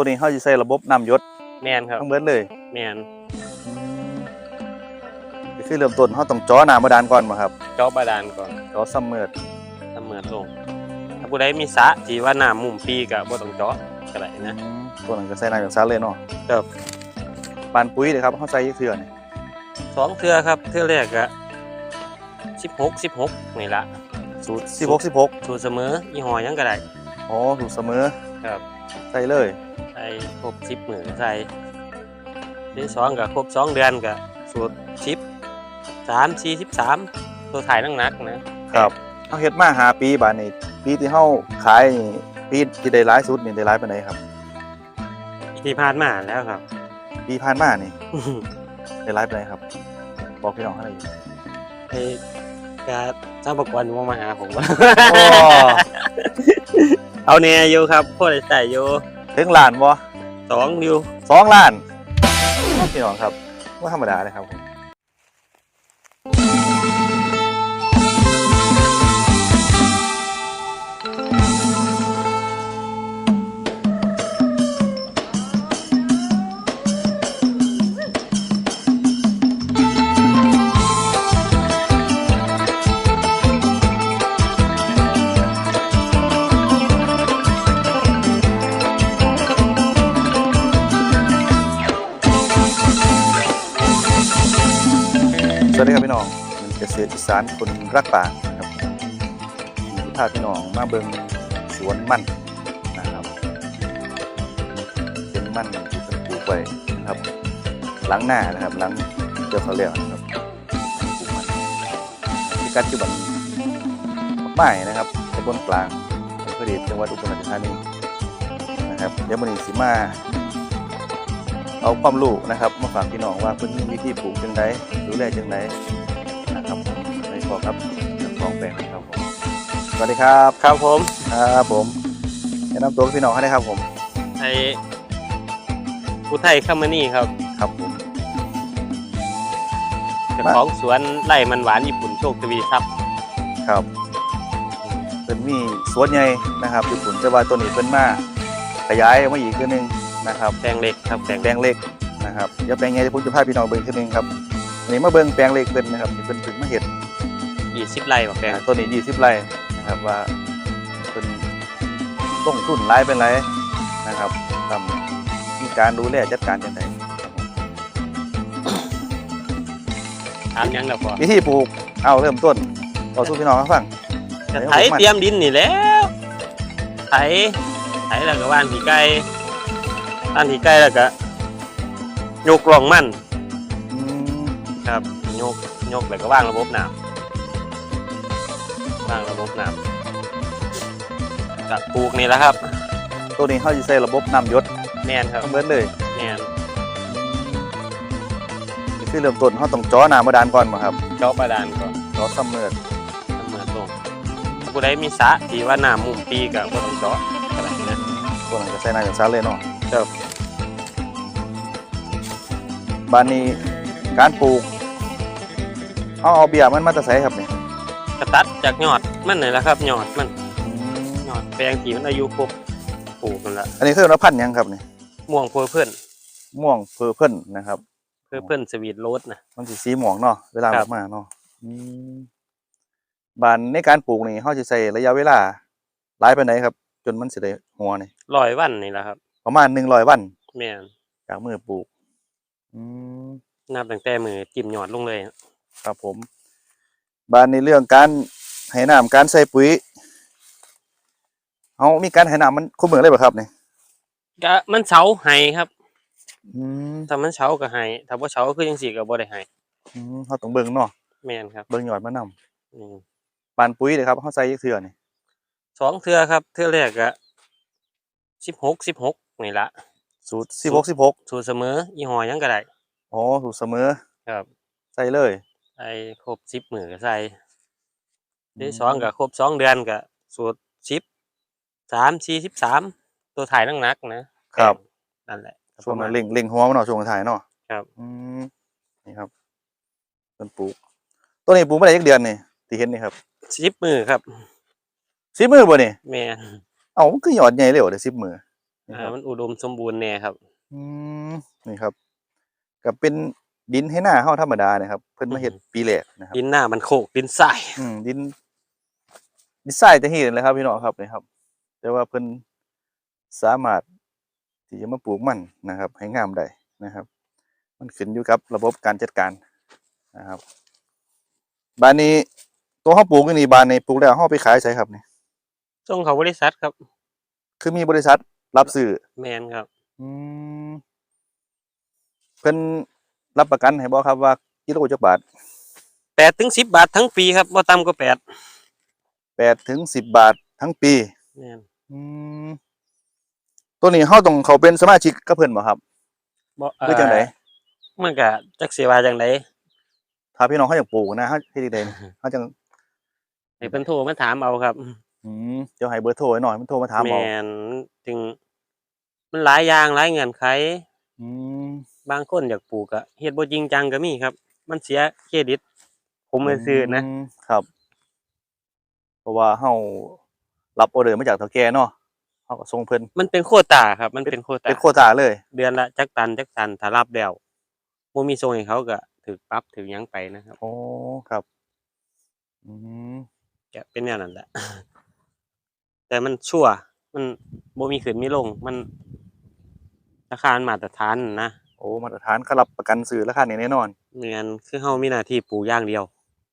ตัวนี้เขาจะใช้ระบบน้ำหยศแมนครับทั้งเบิดเลยแมนก็คือเริ่มต้นเขาต้องจ่อน้ำบาดาลก่อนมาครับเจาะบาดาลก่อนจ่อซัมเมอร์เสมอลงถ้าผู้ใดมีสระที่ว่าน้ำมุมปีก็บ่ต้องเจาะก็ได้นะตัวนั้นก็ใส่น้ำอย่างซัเลยเนาะครับปานปุ๋ยเลยครับเขาใส่ยี่เทื่อนี่สองเทื่อครับเทื่อแรกก็สิบหกสิบหกนี่ละสูตรสิบหกสิบหกสูตรเสมอยี่ห้อหยังก็ได้อ๋อสูตรเสมอครับใส่เลยใส่ ครบสิบมือก็ใส่ที่สองก็ครบสองเดือนก็สูตรสิบสามสี่สิบสามตัวถ่ายนักนักๆนะครับเขาเฮ็ดมาหาปีบาดนี้ปีที่เขาขายนี่ปีที่ได้ร้ายสุดนี่ได้ร้ายปานไหนครับ ที่ผ่านมาแล้วครับ ปีผ่านมานี่ได้ร้ายปานไหนครับ บอกพี่น้องเขาหน่อยอยู่ไอ้กาเจ้าประกวดมามาหาผมว่า โอ้ เอาเนี่ยอยู่ครับพ่อได้ใส่อยู่ ถึงล้านบ่สองอยู่สองล้านพี่น้องครับว่าธรรมดาเลยครับผม วัสดีครับพี่น้องมันเกษตรอีสานคนรักป่านะครับพาพี่น้องมาเบิ่งสวนมันนะครับ เป็นมันที่เป็นปลูกไว้นะครับ หลังหน้านะครับหลังเกี่ยวเขาเรียกนะครับปลูกมันที่กัดจุบันไม้นะครับตำบลกลางอำเภอเดชจังหวัดอุบลราชธานีนะครับเดี๋ยวมันนี้สิมา เอาความรู้นะครับมาฝากพี่น้องว่าเพิ่นมีวิธีปลูกจังไดดูแลจังไดนะครับในพอครับเจ้าของแปลงนะครับผมสวัสดีครับครับผมครับผมแนะนำตัวกับพี่น้องให้ได้ครับผมไอ้อุทัยคัมมานี่ครับครับผมเจ้าของสวนไร่มันหวานญี่ปุ่นโชคทวีครับครับเพิ่นมีสวนใหญ่นะครับญี่ปุ่นแต่ว่าตัวนี้เพิ่นมาขยายออกมาอีกตัวหนึง นะครับแปลงเล็กครับแปลงแปลงเล็กนะครับเดี๋ยวแปลงใหญ่ผมจะพาพี่น้องเบิ่งทีนึงครับอันนี้มาเบิ่งแปลงเล็กเพิ่นนะครับที่เพิ่นเพิ่งมาเฮ็ดยี่สิบไร่บ่แปลงอ่าตัวนี้20ไร่นะครับว่าเป็นต้องทุนรายเป็นไรนะครับทำมีการดูแลจัดการยังไงถามหยังแล้วพอวิธีปลูกเอาเริ่มต้นเอาสู้พี่น้องให้ฟังจะไถเตรียมดินนี่แหล้วไถไถแล้วก็ว่านผีไก่ ว่านผีไก่แล้วก็ยกล่องมันอืมครับยกยกแล้วก็วางระบบน้ำวางระบบน้ำกับปลูกนี่แหละครับ ตัวนี้เขาจะใช้ระบบน้ำหยศแมนครับทั้งเบิดเลยแมนนี่คือเริ่มต้นเขาต้องจ่อน้ำบาดาลก่อนมาครับเจาะบาดาลก่อนจ่อซัมเมอร์เสมอตรงถ้าผู้ใดมีสระที่ว่าน้ำมุมปีก็บ่ต้องเจาะก็ได้นะ ตัวนั้นก็ใช้น้ำอย่างซัเลยเนาะ ครับบานนี้การปลูกเอาเอาเบียร์มันมาจะใส่ครับเนี่ยกระตัดจากยอดมันนี่แหละครับยอดมันยอดแปลงที่มันอายุครบปลูกนั่นแหละอันนี้คือเราพันธุ์หยังครับเนี่ยม่วงโพเพื่อนม่วงเพอร์เพิ่นนะครับ เพื่อเพื่อนสวีทโรสนะ มันสีสีหมองเนาะเวลาคอรัอบกมาเนาะอืมบานในการปลูกนี่เขาจะใช้ระยะเวลาหลายไปไหนใดครับ จนมันสิได้หัวนี่ลอยวันนี่แหละครับ ประมาณหนึ่งร้อยวันแม่นจากมือปลูก อืมนับตั้งแต่มือจิ้มยอดลงเลยครับผม บานในเรื่องการให้น้ำการใส่ปุ๋ยเขามีการให้น้ำมันคุ้มเหมือนเลยป่ะครับเนี่ยก็มันเฉาไห้ครับอืมถ้ามันเฉาก็ไห้ถ้าบ่เฉาคือจังซี่ก็บ่ได้ไห้อืมเขาต้องเบิ่งเนาะแม่นครับเบิ่งยอดมะนอืมำบานปุ๋ยเลยครับเขาใส่ยี่เทื่อนี่สองเทื่อครับ เทื่อแรกก็16 16 นี่ละสูตรสิบหกสิบหกสูตรเสมอยี่ห้อหยังก็ได้อ๋อสูตรเสมอครับ ใส่เลยใส่ครบ10มื้อก็ใส่ที่สองก็ครบสองเดือนก็สูตร10 3 4 13ตัวถ่ายหนักๆนะครับนั่นแหละช่วงประมานั้ณนเล็งเล็งหัวมันเนาะช่วงถ่ายเนาะครับอืมนี่ครับต้นปลูกต้นนี้ปลูกมาได้ยักเดือนนี่ที่เห็นนี่ครับ10มื้อครับสิบมือบ่นี่แม่นเอ้ามันคือยอดใหญ่เร็วเด้สิบมือนี่ อ่าครับมันอุดมสมบูรณ์แน่ครับ อืมนี่ครับกับเป็นดินให้หน้าเฮาธรรมดานะครับ เพิ่นมาเฮ็ดอือหือปีแรกนะครับ ดินหน้ามันโคกดินทรายอืมดิน ดินทรายจะเห็นเลยครับ พี่น้องครับนี่ครับ แต่ว่าเพิ่นสามารถที่จะมาปลูกมันนะครับ ให้งามได้นะครับ มันขึ้นอยู่กับระบบการจัดการนะครับบานนี้ตัวเฮาปลูกนี่บานนี้ปลูกแล้วเฮาไปขายใช่ครับนี่ส่งเขาบริษัทครับ คือมีบริษัท รับซื้อแมนครับ อืมเพิ่นรับประกันให้บ่ครับว่ากิโลจักบาทแปดถึงสิบบาททั้งปีครับบ่ต่ำกว่าแปดแปดถึงสิบบาททั้งปี แมนอืมตัวนี้เฮาต้องเขาเป็นสมาชิกกับเพิ่นบ่ครับบ่คือจังไดมันก็จักสิว่าจังไดถ้าพี่น้องเขาอยากปลูกนะเฮาเฮ็ดจังไดนี่เฮาจังให้เพิ่นโทรมาถามเอาครับ อืมเดี๋ยวให้เบอร์โทรไว้หน่อย มันโทรมาถามแมเอานจึง มันหลายอย่างหลายเงื่อนไข อืม บางคนอยากปลูกอะเฮ็ดบ่จริงจังก็มีครับ มันเสียเครดิต ผมเลยซื้อนะ มครับ เพราะว่าเฮารับออเดอร์มาจากเฒ่าแก่เนาะเฮาก็ส่งเพิ่นมันเป็นโควต้าครับ มันเป็นโควต้าเป็นโควต้าเลย เดือนละจักตันจักตันถ้ารับแล้วบ่มีส่งให้เขาก็ถูกปรับถูกหยังไปนะครับโอ้ ครับ อืม ก็เป็นแนวนั้นแหละ แต่มันชั่วร์มันบ่มีขึ้นมีลง มันราคามันมาตรฐานนะโอ้มาตรฐานเขารับประกันซื้อราคานี้แน่นอนแม่นคือเฮามีหน้าที่ปลูกอย่างเดียว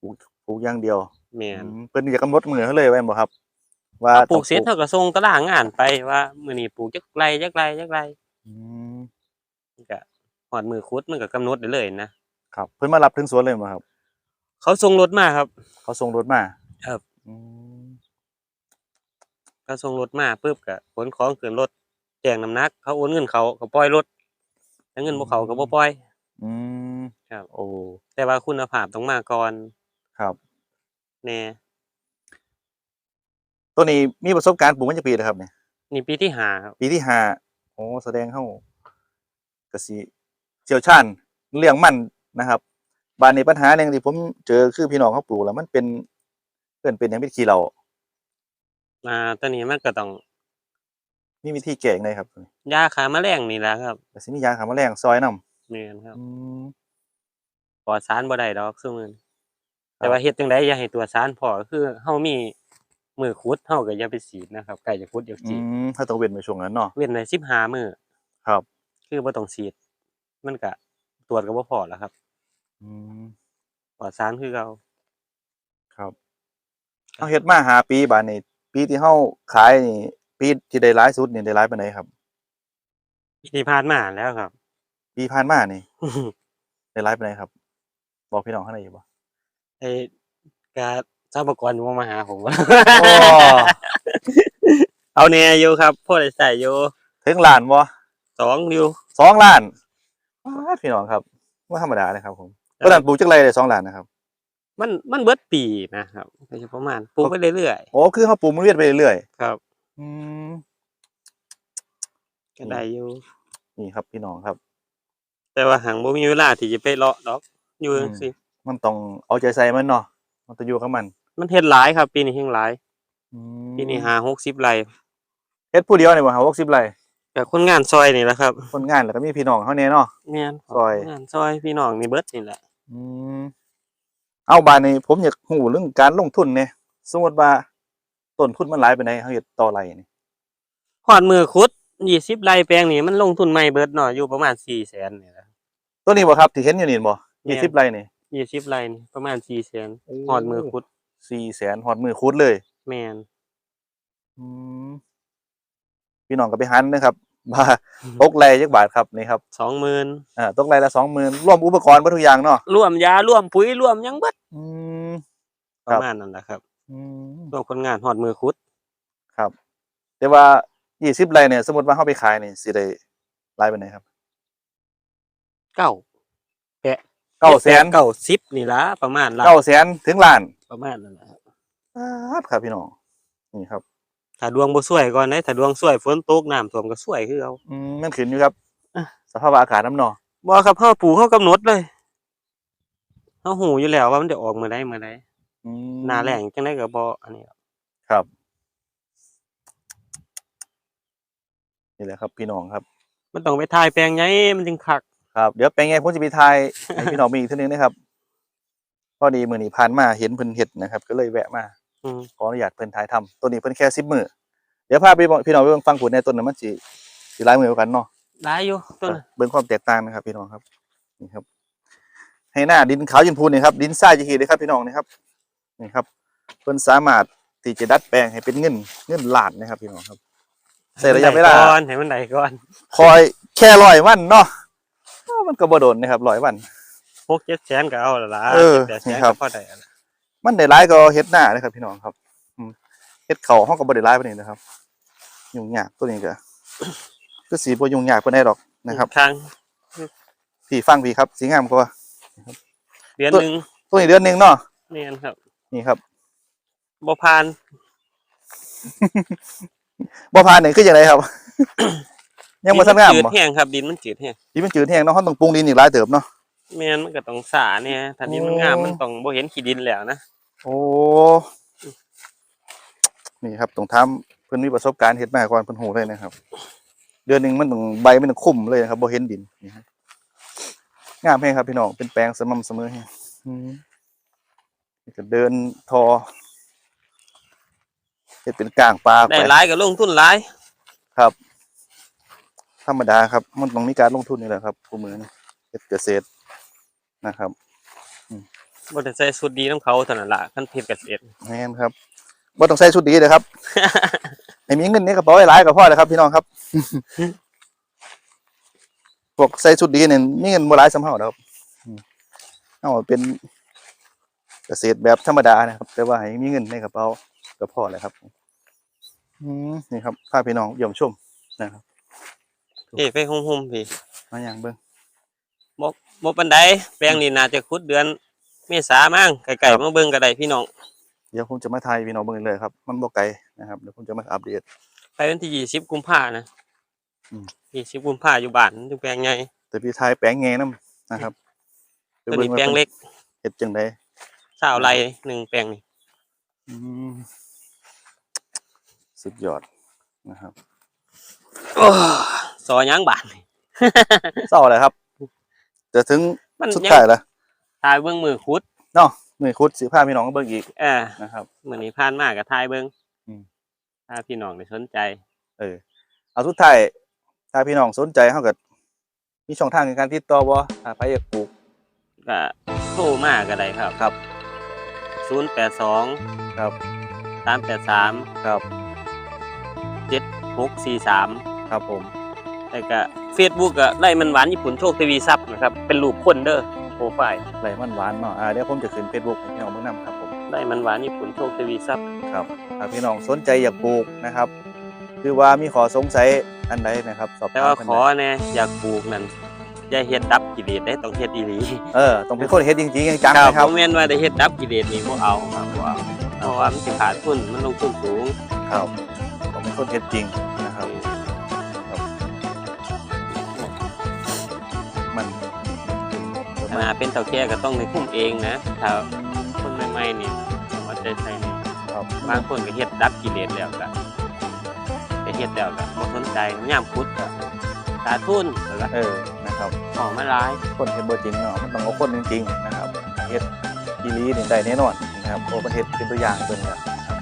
ปลูกปลูกอย่างเดียวแม่นอืมเพิ่นจะกำหนดมือเขาเลยไว้บ่ครับ ว่าถ้าปลูกเสร็จต้องเฮาก็ส่งตารางงานไปว่ามื้อนี้ปลูกจักไรจักไรจักไรอืมมันก็ฮอดมือขุดมันก็กำหนดได้เลยนะครับ เพิ่นมารับถึงสวนเลยบ่ครับ เขาส่งรถมาครับ เขาส่งรถมาครับอืม เขาส่งรถมาปุ๊บก็ขนของขึ้นรถแจ้งน้ำหนัก เขาโอนเงินเขาก็ปล่อยรถถ้าเงินบ่เขาก็บ่ปล่อย อืมครับ โอ้แต่ว่าคุณภาพต้องมาก่อนครับ แน่ตัวนี้มีประสบการณ์ปลูกมันจะปีแล้วครับเนี่ยนี่ปีที่ห้าครับปีที่ห้าโอ้แสดงเฮาก็สิเชี่ยวชาญเรื่องมันนะครับ บานนี้ปัญหาหนึงที่ผมเจอคือพี่น้องเขาปลูกแล้วมันเป็นเพิ่นเป็นหยังเป็นขี้เหล้า อ่าตอนนี้มันก็ต้องมีวิธีแก้จังไดครับยาฆ่าแมลงนี่แหละครับก็สิมียาฆ่าแมลงซอยนํแม่นครับอืมปลอดสารบ่ได้ดอกซุมื้อนี้ครับแต่ว่าเฮ็ดจังไดอย่าให้ตัวสารพอคือเฮามีมือขุดเฮาก็อย่าไปฉีดนะครับใกล้จะขุดอยากอืฉีดมถ้าต้องเว้นไว้ช่วงนั้นเนาะเว้นได้15มื้อครับ คือบ่ต้องฉีด มันก็ตรวจก็บ่พอแล้วครับอืมปลอดสารคือเก่าครับเฮาเฮ็ดมาหาปีบาดนี้ ปีที่เฮาขายนี่ปีที่ได้หลายสุดนี่ได้หลายปานใดครับปีที่ผ่านมาแล้วครับ ปีผ่านมานี่ ได้หลายปานใดครับ บอกพี่น้องเฮาได้อยู่บ่ไอ้ก็ทรัพยากรบ่มาหาผมโอ้เอาแน่อยู่ครับพอได้ใช้อยู่ถึงล้านบ่สองอยู่สองล้านป๊าดพี่น้องครับบ่ธรรมดาเลยครับผมตอนนั้นปลูกจักไรได้สองล้านนะครับ มันมันเบิดปีนะครับก็จะประมาณปลูกไปเรื่อยโอ้คือเฮาปลูกมันเวียนไปเรื่อยๆครับๆอืมก็ได้อยู่ นี่ครับพี่น้องครับ แต่ว่าหังบ่มีเวลาที่จะไปเลาะดอก อยู่อืมจังซี่มันต้องเอาใจใส่มันเนาะมันต้องอยู่กับมันมันเฮ็ดหลายครับ ปีนี้เฮ็ดหลายอืมปีนี้หา60ไร่เฮ็ดผู้เดียวนี่บ่หา60ไร่กับคนงานซอยนี่แหละครับคนงานแล้วก็มีพี่น้องเฮาแน่เนาะ แม่นซอยงานซอยพี่น้องนี่เบิดนี่แหละ อืม เอาบานนี้ผมอยากรู้เรื่องการลงทุนเนี่ยสมมติว่าต้นทุนมันหลายไปไหนใดเฮาเฮ็ดต่อไรนี่ฮอดมือขุด20ไร่แปลงนี่มันลงทุนใหม่เบิดเนาะอยู่ประมาณ400,000นี่แหละตัวนี้บ่ครับที่เห็นอยู่นี่บ่แม่น20ไร่นี่20ไร่นี่ประมาณ400,000ฮอดมือขุด400,000ฮอดมือคุดเลย แม่นอืมพี่น้องก็ไปหันนะครับ ว่าตกไร่จักบาทครับนี่ครับ20,000อ่าตกไร่ละ20,000รวมอุปกรณ์เบิดทุกอย่างเนาะรวมยารวมปุ๋ยรวมหยังเบิดอืม ปครัระบมาณนั้นแหละครับอืมรวมคนงานฮอดมือขุดครับ แต่ว่า20ไร่เนี่ย สมมุติว่าเฮาไปขายนี่สิได้หลายปานใดครับเก้า900,000เก้าสิบนี่ละประมาณละ900,000ถึงล้านประมาณนั้นแหละครับครับครับพี่น้องนี่ครับ ถ้าดวงบ่สวยก่อนได้ถ้าดวงสวยฝนตกน้ำท่วมก็สวยคือเอาอืมมันขึ้นอยู่ครับอะสภาพอากาศน้ำเนอบ่ครับเฮาปลูกเฮากำหนดเลยเฮาหูอยู่แล้วว่ามันจะออกมื้อใดมื้อใดอืมหน้าแล้งจังได๋ก็บ่อันนี้หรอกครับนี่แหละครับ พี่น้องครับ มันต้องไปถ่ายแปลงไงมันจึงคักครับเดี๋ยวเป็นไงผมจะไปทายให้พี่น้องมีอีกทีนึงนะครับพอดีมือนี้ผ่านมาเห็นเพิ่นเห็ดนะครับ ก็เลยแวะมา อืมขออนุญาตเพิ่นถ่ายทำตัวนี้เพิ่นแค่สิบมือเดี๋ยวพาไปบอกพี่น้องไปเบิ่งฟังผลในต้นนั้นมันสิสิหลายมือกว่ากันเนาะได้อยู่ต้นน่ะเบิ่งความแตกต่างนะครับ พี่น้องครับนี่ครับ ให้หน้าดินขาวยินพูนนี่ครับดินทรายจะขีดเลยครับพี่น้องนี่ครับนี่ครับ เพิ่นสามารถที่จะดัดแปลงให้เป็นเงินเงินล้านนะครับ พี่น้องครับใช้ระยะเวลา ให้มันได้ก่อนให้มันได้ก่อนคอยแค่ร้อยวันเนาะอ้าวมันก็บ่โดนนะครับร้อยวันหกเจ็ดแสนก็เอาละล่ะเออแปดแสนี่นครัก็บ พอได้ละ มันได้ร้ายก็เฮ็ดหน้านะครับ พี่น้องครับอืมเฮ็ดเขาห้องก็บ่ได้ร้ายปานนี้นะครับ ยุ่งยากตัวนี้ก็คือสีบ่ยุ่งยากปานใดดอกนะครับข้างพี่ฟังพี่ครับ สีงามกว่าเดือนตัวหนึ่งตัวนี้เดือนหนึงเนาะเนี่ยครับ นี่ครับบ่ผ่านบ่ผ่านนี่คือจังไดครับ ยังบ่ทันงามดิจืดบ่แห้งครับ ดินมันจืดแห้งดินมันจืดแห้งเนาะเฮาต้องปรุงดินอีกหลายเติบเนาะ แม่นมันก็ต้องสาเนี่ยถ้าดินมันโอ้งามมันต้องบ่เห็นขี้ดินแล้วนะโอ้นี่ครับต้องทำเพิ่นมีประสบการณ์เฮ็ดมาก่อนเพิ่นฮู้เลยนะครับ เดือนหนึงมันต้องใบมันต้องคุ้มเลยนะครับบ่เห็นดินนี่ครับงามแฮงครับพี่น้องเป็นแปลงสม่ำเสมอแฮงอืมนี่ก็เดินทอเฮ็ดเป็นกลางปลาได้ไปหลายก็ลงทุนหลายครับ ธรรมดาครับ มันต้องมีการลงทุนนี่แหละครับผู้มือนี่เฮ็ดเกษตร นะครับบ่ได้ใส่สุดดีน้ำเขาเท่านั้นล่ะคันเทศเกษตรแม่นครับบ่ต้องใส่ชุดดีเลยครับให้มีเงินในกระเป๋าหลายๆก็พอแล้วครับ พี่น้องครับพวกใส่ชุดดีเนี่ยมีเงินบ่หลายสำเฮาดอกครับอืมเอาเป็นเกษตรแบบธรรมดานะครับ แต่ว่าให้มีเงินในกระเป๋าก็พอแล้วครับอืมนี่ครับพาพี่น้องเยี่ยมชมนะครับเอ้ไปหุ่มๆพี่มาอย่างเบิ่งบ่ บ่ปานใดแปลงนี่น่าจะขุดเดือนเมษามั้งไกลๆมาเบิ่งก็ได้พี่น้องเดี๋ยวผมจะมาถ่ายพี่น้องเบิ่งเลยครับ มันบ่ไกลนะครับเดี๋ยวผมจะมาอัปเดตไปวันที่ยี่สิบกุมภานะอืมยี่สิบกุมภาอยู่บ้านอยู่แปลงใหญ่แต่พี่ถ่ายแปลงแงนํนะครับไปตัวเบิ่นี้งว่าแปลงเล็กเฮ็ดจังไดสาวไรหนึ่งแปลงนี่อืมสุดยอดนะครับซอยังบ้านนี่เศร้าเลยครับ จะถึงมันสุดยังท้ายแล้วทายเบิ่งมือขุดเนาะมือคุดสิพาพี่น้องมาเบิ่งอีกเออนะครับมื้อนี้ผ่านมาก็ทายเบิ่งอืมถ้าพี่น้องได้สนใจ เออ เอาสุดท้ายถ้าพี่น้องสนใจเฮาก็มีช่องทางในการติดต่อบ่ถ้าใครอยากปลูกก็โทรมาก็ได้ครับครับ082ครับ383ครับ7643ครับผมแล้วก็ Facebook ก็ไล่มันหวานญี่ปุ่นโชคทวีทรัพย์นะครับเป็นรูปคนเด้อโปรไฟล์ไหลมันหวานเนาะอ่าเดี๋ยวผมจะขึ้น Facebook ให้พี่น้องเบิ่งนํครับผมไล่มันหวานญี่ปุ่นโชคทวีทรัพย์ครับถ้าพี่น้องสนใจอยากปลูกนะครับหรือว่ามีขอสงสัยอันใดนะครับ สอบแต่ถามว่ากันขอได้แน่อยากปลูกนั่นอย่าเฮ็ดดับกิเลสได้ต้องเฮ็ดอีหลีเออต้องเป็นคนเฮ็ดจริงๆจังๆนะครับบ่แม่นว่าได้เฮ็ดดับกิเลสนี่บ่เอาครับบ่เอาเพราะว่ามันสิขาดทุนมันลงทุนสูง ครับต้องเป็นคนเฮ็ดจริง ขณะเป็นเฒ่าแก่ก็ต้องได้คุ้มเองนะถ้าคนใหม่ๆนี่ว่าใจใส่นี่ครับบางคนก็เฮ็ดดับกิเลสแล้วก็ไปเฮ็ดแล้วก็บ่สนใจยามพุทธก็ขาดทุนแล้วก็เออนะครับออกมาหลายคนเฮ็ดบ่จริงเนาะมันต้องเอาคนจริงๆนะครับเฮ็ดอีหลีนี่ได้แน่นอนนะครับโอ้ประเทศเป็นตัวอย่างเบิ่งแล้วนะครับ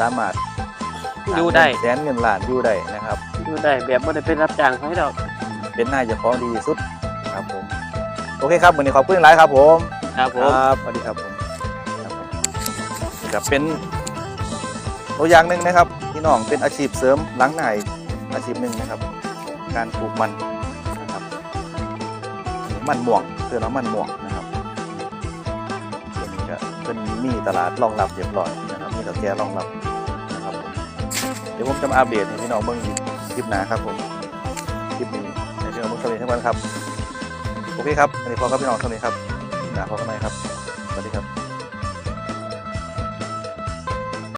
สามารถอยู่ได้แสนเงินล้านอยู่ได้นะครับอยู่ได้แบบบ่ได้เป็นรับจ้างเขาให้ดอกเป็นนายเจ้าของดีที่สุดครับผม โอเคครับวันนี้ขอบคุณหลายครับผมครับผมครับสวัสดีครับผมครับผมนี่ครับเป็นตัวอย่างหนึ่งนะครับพี่น้องเป็นอาชีพเสริมหล้างหน้าอีกอาชีพหนึ่งนะครับ การปลูกมันนะครับมันม่วงเพื่อนว่ามันม่วงนะครับตัวนี้ก็เป็นมีตลาดรองรับเรียบร้อยนะครับมีตะแกรองรับนะครับผมเดี๋ยวผมจะมาอัปเดตให้พี่น้องเบิ่งอีกคลิปหน้าครับผมคลิปนี้ให้พี่น้องเบิ่งสวัสดีทั้งวันครับ โอเคครับวันนี้พอครับพี่น้องเท่านี้ครับหนาพอกันไหมครับ